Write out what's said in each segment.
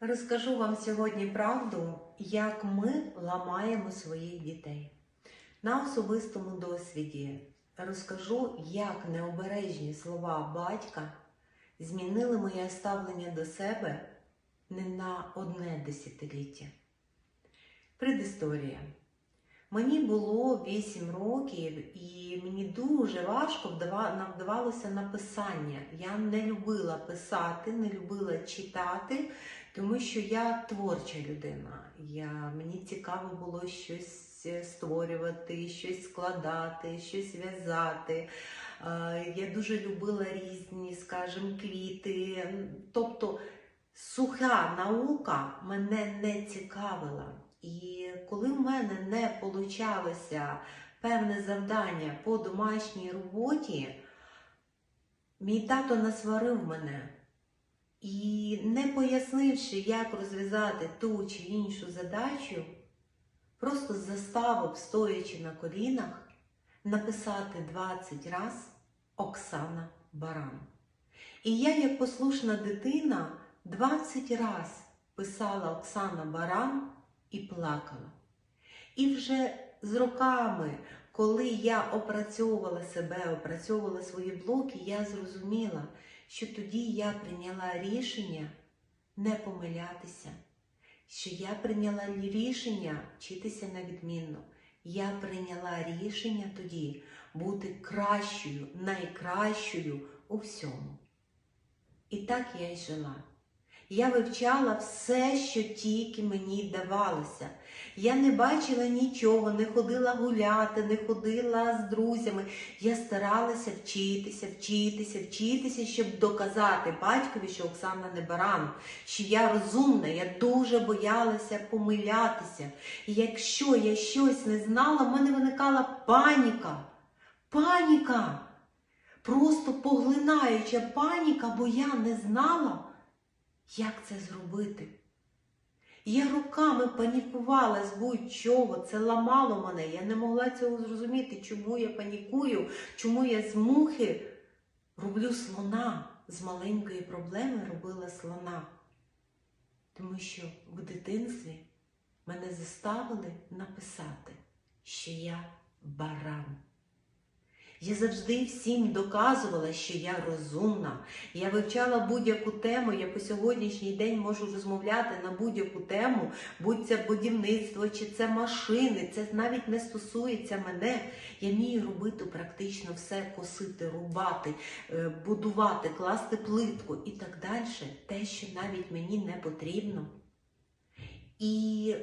Розкажу вам сьогодні правду, як ми ламаємо своїх дітей. На особистому досвіді розкажу, як необережні слова батька змінили моє ставлення до себе не на одне десятиліття. Предісторія. Мені було 8 років, і мені дуже важко вдава- вдавалося написання. Я не любила писати, не любила читати, тому що я творча людина. Я, мені цікаво було щось е, створювати, щось складати, щось в'язати. Е, Я дуже любила різні, скажімо, квіти. Тобто суха наука мене не цікавила. І коли в мене не получалося певне завдання по домашній роботі, мій тато насварив мене. І не пояснивши, як розв'язати ту чи іншу задачу, просто заставив, стоячи на колінах, написати 20 раз Оксана Баран. І я, як послушна дитина, 20 раз писала Оксана Баран і плакала. І вже з роками, коли я опрацьовувала себе, опрацьовувала свої блоки, я зрозуміла, що тоді я прийняла рішення не помилятися, що я прийняла рішення вчитися на відмінно. Я прийняла рішення тоді бути кращою, найкращою у всьому. І так я й жила. Я вивчала все, що тільки мені давалося. Я не бачила нічого, не ходила гуляти, не ходила з друзями. Я старалася вчитися, вчитися, вчитися, щоб доказати батькові, що Оксана не баран, що я розумна, я дуже боялася помилятися. І якщо я щось не знала, в мене виникала паніка. Паніка! Просто поглинаюча паніка, бо я не знала, як це зробити. Я руками панікувала з будь-чого, це ламало мене. Я не могла цього зрозуміти, чому я панікую, чому я з мухи роблю слона, з маленької проблеми робила слона. Тому що в дитинстві мене заставили написати, що я баран. Я завжди всім доказувала, що я розумна. Я вивчала будь-яку тему. Я по сьогоднішній день можу розмовляти на будь-яку тему, будь це будівництво чи це машини. Це навіть не стосується мене. Я вмію робити практично все, косити, рубати, е, будувати, класти плитку і так далі. Те, що навіть мені не потрібно. І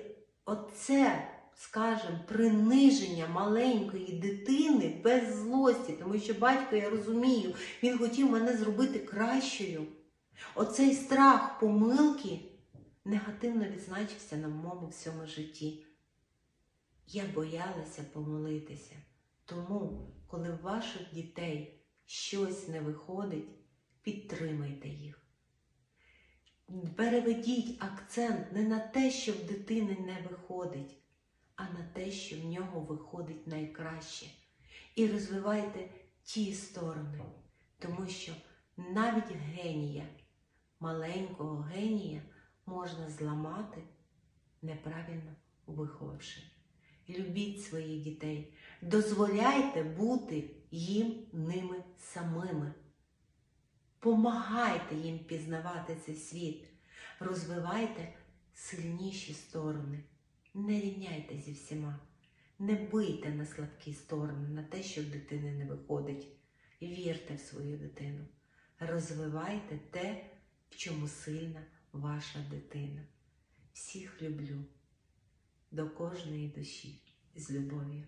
оце скажем, приниження маленької дитини без злості, тому що батько, я розумію, він хотів мене зробити кращою. Оцей страх помилки негативно відзначився на моєму всьому житті. Я боялася помилитися. Тому, коли в ваших дітей щось не виходить, підтримайте їх. Переведіть акцент не на те, що в дитини не виходить, а на те, що в нього виходить найкраще. І розвивайте ті сторони, тому що навіть генія, маленького генія можна зламати, неправильно виховавши. Любіть своїх дітей, дозволяйте бути їм ними самими. Помагайте їм пізнавати цей світ, розвивайте сильніші сторони. Не рівняйте зі всіма, не бийте на слабкі сторони, на те, що в дитини не виходить. Вірте в свою дитину. Розвивайте те, в чому сильна ваша дитина. Всіх люблю до кожної душі з любов'ю.